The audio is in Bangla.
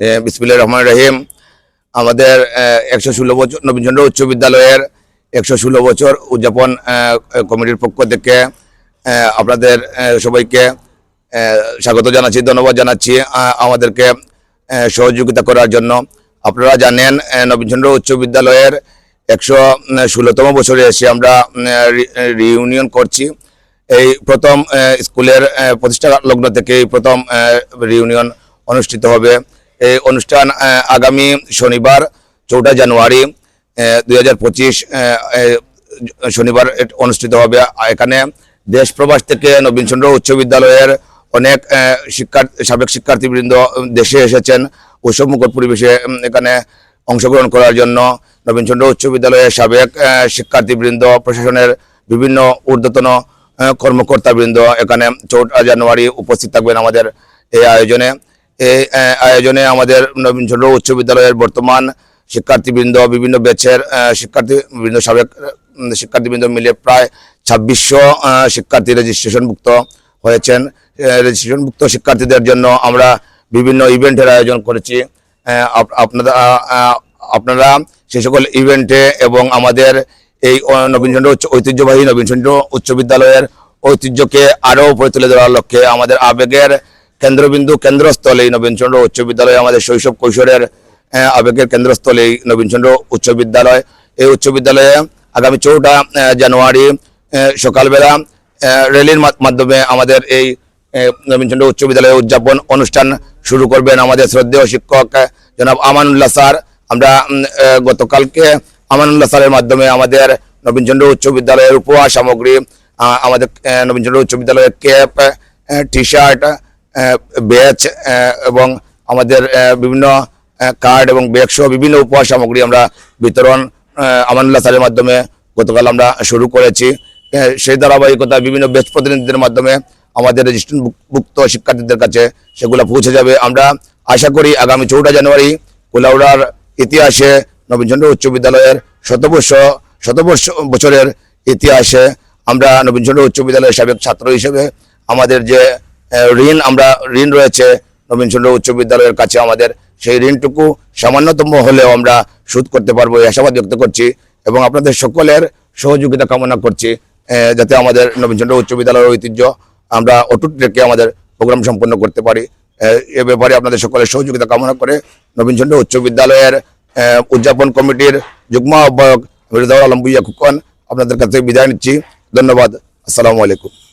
বিসমিল্লাহ রহমান রহিম। আমাদের একশো ষোলো বছর নবীনচন্দ্র উচ্চ বিদ্যালয়ের একশো ষোলো বছর উদযাপন কমিটির পক্ষ থেকে আপনাদের সবাইকে স্বাগত জানাচ্ছি, ধন্যবাদ জানাচ্ছি আমাদেরকে সহযোগিতা করার জন্য। আপনারা জানেন নবীনচন্দ্র উচ্চ বিদ্যালয়ের একশো ষোলোতম বছরে এসে আমরা রিউনিয়ন করছি। এই প্রথম স্কুলের প্রতিষ্ঠা লগ্ন থেকে প্রথম রিউনিয়ন অনুষ্ঠিত হবে। অনুষ্ঠান আগামী শনিবার চৌঠা জানুয়ারি দুই হাজার পঁচিশ শনিবার অনুষ্ঠিত হবে। এখানে দেশ প্রবাস থেকে নবীনচন্দ্র উচ্চ বিদ্যালয়ের অনেক শিক্ষার্থী সাবেক শিক্ষার্থীবৃন্দ দেশে এসেছেন। উৎসবমুখর পরিবেশে এখানে অংশগ্রহণ করার জন্য নবীনচন্দ্র উচ্চ বিদ্যালয়ের সাবেক শিক্ষার্থীবৃন্দ, প্রশাসনের বিভিন্ন ঊর্ধ্বতন কর্মকর্তাবৃন্দ এখানে চৌঠা জানুয়ারি উপস্থিত থাকবেন আমাদের এই আয়োজনে। এই আয়োজনে আমাদের নবীনচন্দ্র উচ্চ বিদ্যালয়ের বর্তমান শিক্ষার্থীবৃন্দ, বিভিন্ন ব্যাচের শিক্ষার্থী, বিভিন্ন সাবেক শিক্ষার্থীবৃন্দ মিলে প্রায় ছাব্বিশশো শিক্ষার্থী রেজিস্ট্রেশনভুক্ত হয়েছেন। রেজিস্ট্রেশনভুক্ত শিক্ষার্থীদের জন্য আমরা বিভিন্ন ইভেন্টের আয়োজন করেছি। আপনারা আপনারা সেই সকল ইভেন্টে এবং আমাদের এই নবীনচন্দ্র উচ্চ, ঐতিহ্যবাহী নবীনচন্দ্র উচ্চ বিদ্যালয়ের ঐতিহ্যকে আরও উপরে তুলে ধরার লক্ষ্যে আমাদের আবেগের কেন্দ্রবিন্দু কেন্দ্রস্থল নবীনচন্দ্র উচ্চ বিদ্যালয় আমাদের শৈশব কৈশোরের আবেগের কেন্দ্রস্থল নবীনচন্দ্র উচ্চ বিদ্যালয়। এই উচ্চ বিদ্যালয়ে আগামী চৌঠা জানুয়ারি সকালবেলা আহ, র্যালির মাধ্যমে আমাদের এই নবীনচন্দ্র উচ্চ বিদ্যালয়ে উদযাপন অনুষ্ঠান শুরু করবেন আমাদের শ্রদ্ধেয় শিক্ষক জনাব আমানুল্লাহ স্যার। আমরা গতকালকে আমানুল্লাহ স্যারের মাধ্যমে আমাদের নবীনচন্দ্র উচ্চ বিদ্যালয়ের উপহার সামগ্রী আমাদের নবীনচন্দ্র উচ্চ বিদ্যালয়ের ক্যাপ টি শার্ট ব্যাচ এবং আমাদের বিভিন্ন কার্ড এবং ব্যাগ সহ বিভিন্ন উপহার সামগ্রী আমরা বিতরণ আমানুল্লাহ স্যারের মাধ্যমে গতকাল আমরা শুরু করেছি। সেই ধারাবাহিকতা বিভিন্ন ব্যাচ প্রতিনিধিদের মাধ্যমে আমাদের রেজিস্ট্রেশন ভুক্ত শিক্ষার্থীদের কাছে সেগুলো পৌঁছে যাবে। আমরা আশা করি আগামী চৌঠা জানুয়ারি কুলাউড়ার ইতিহাসে নবীনচন্দ্র উচ্চ বিদ্যালয়ের শতবর্ষ শতবর্ষ বছরের ইতিহাসে আমরা নবীনচন্দ্র উচ্চ বিদ্যালয়ের সাবেক ছাত্র হিসেবে আমাদের যে ঋণ আমরা, ঋণ রয়েছে নবীনচন্দ্র উচ্চ বিদ্যালয়ের কাছে আমাদের। সেই ঋণটুকু সামান্যতম হলেও আমরা শোধ করতে পারব এই আশাবাদ ব্যক্ত করছি এবং আপনাদের সকলের সহযোগিতা কামনা করছি যাতে আমাদের নবীনচন্দ্র উচ্চ বিদ্যালয়ের ঐতিহ্য আমরা অটুট রেখে আমাদের প্রোগ্রাম সম্পন্ন করতে পারি। এ ব্যাপারে আপনাদের সকলের সহযোগিতা কামনা করে নবীনচন্দ্র উচ্চ বিদ্যালয়ের উদযাপন কমিটির যুগ্ম আহ্বায়ক মির্জাউল আলম ভুইয়া খুকন আপনাদের কাছে বিদায় নিচ্ছি। ধন্যবাদ। আসসালামু আলাইকুম।